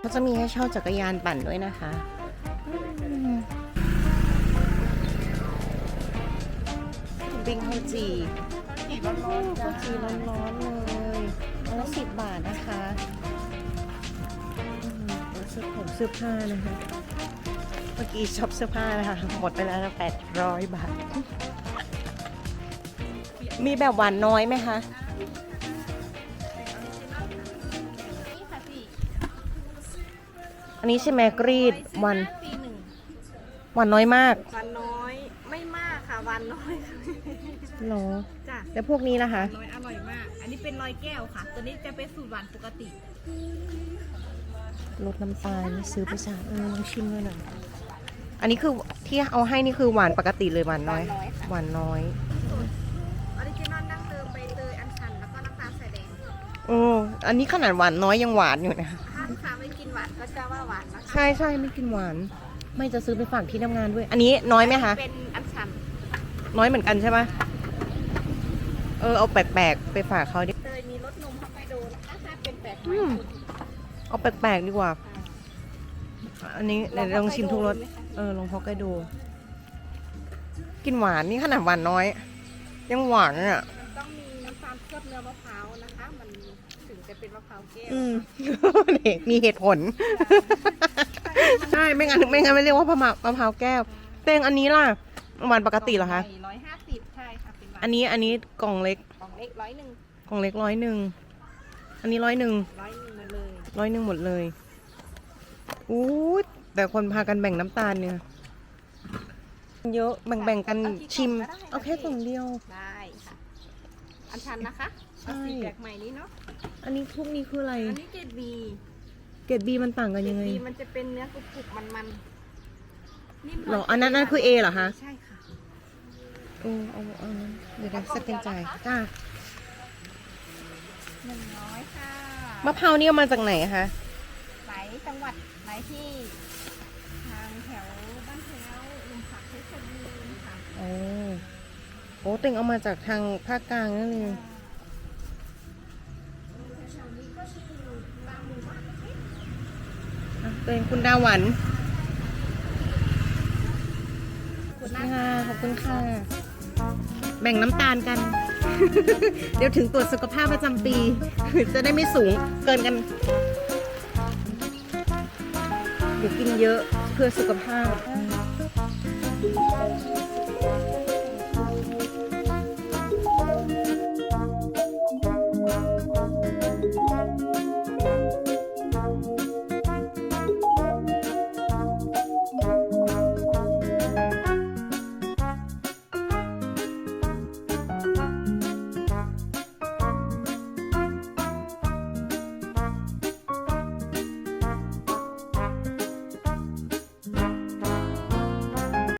เขาจะมีให้เช่าจักรยานปั่นด้วยนะคะบิงข้าวจีข้าวจีร้อนๆเลยอันละสิบบาทนะคะเสื้อผมเสื้อผ้านะคะ เมื่อกี้ช็อปเสื้อผ้านะคะ หมดไปแล้วแปดร้อยบาท มีแบบหวานน้อยไหมคะ อันนี้ใช่ไหมกรีดวัน ปีหนึ่งหวานน้อยมากวันน้อยไม่มากค่ะวันน้อยค่ะหรอจ้ะแล้วพวกนี้ล่ะคะ น้อยอร่อยมาก อันนี้เป็นร้อยแก้วค่ะ ตัวนี้จะเป็นสูตรหวานปกติลดน้ำตาลซื้อไปสามเออลองชิมด้วยหน่อยอันนี้คือที่เอาให้นี่คือหวานปกติเลยหวานน้อย หวานน้อยค่ะหวานน้อยออริจินอลดั้งเดิมใบเตยอัญชันแล้วก็น้ำตาลใส่แดง โอ้อันนี้ขนาดหวานน้อยยังหวานอยู่นะคะถ้าลูกค้าไม่กินหวานก็จะว่าหวานนะคะใช่ใช่ไม่กินหวาน ไม่จะซื้อไปฝากที่ทำงานด้วย อันนี้น้อยไหมคะ เป็นอัญชันน้อยเหมือนกันใช่ไหมเออเอาแปลกๆไปฝากเขาดิ เตยมีรสนมฮอกไกโดนะคะถ้าเป็นแปดอืมเอาแปลกๆดีกว่า อันนี้เดี๋ยวลองชิมทุกรส เออลองพอกไกดูกินหวานนี่ขนาดหวานน้อย ยังหวานอะ ลเคลือบเนื้อมะพร้าวนะคะ มันถึงจะเป็นมะพร้าวแก้วอืม นี่มีเหตุผล ใช่ไม่งั้นไม่งั้นไม่เรียกว่ามะพร้าวมะพร้าวแก้ว เตงอันนี้ล่ะหวานปกติเหรอคะร้อยห้าสิบใช่ค่ะเป็นหวานอันนี้อันนี้กล่องเล็กกล่องเล็กร้อยหนึ่งกล่องเล็กร้อยหนึ่งอันนี้ร้อยหนึ่งร้อยหนึ่งมาเลยร้อยหนึ่งหมดเลยอู้ยแต่คนพากันแบ่งน้ำตาลเนี่ย เยอะแบ่งๆกันชิมเอาแค่กล่องเดียว ได้ค่ะ อันชันนะคะใช่ เอาสีแปลกใหม่นี้เนาะ อันนี้พวกนี้คืออะไร อันนี้เกรดบีเกรดบีมันต่างกันเกรยัดงไง บีมันจะเป็นเนื้อกรุบๆมันๆนิ่มเหรออันนั้นนั่นคือ A เหรอคะ ใช่ค่ะ โอ้เอาเอานั้นเดี๋ยวนะสแกนจ่ายจ้าหนึ่งร้อยค่ะมะพร้าวนี่เอามาจากไหนอะคะ ไหลจังหวัดไหลที่ ทางแถวบ้านแถวลุมผักเพชรบูรณ์ค่ะ โอ้ โอ้เต็งเอามาจากทางภาคกลางนั่นเองอะเต็งคุณดาหวันคุณค่ะขอบคุณค่ะ แบ่งน้ำตาลกัน เดี๋ยวถึงตรวจสุขภาพประจำปี จะได้ไม่สูงเกินกันเดี๋ยวกินเยอะเพื่อสุขภาพอ่า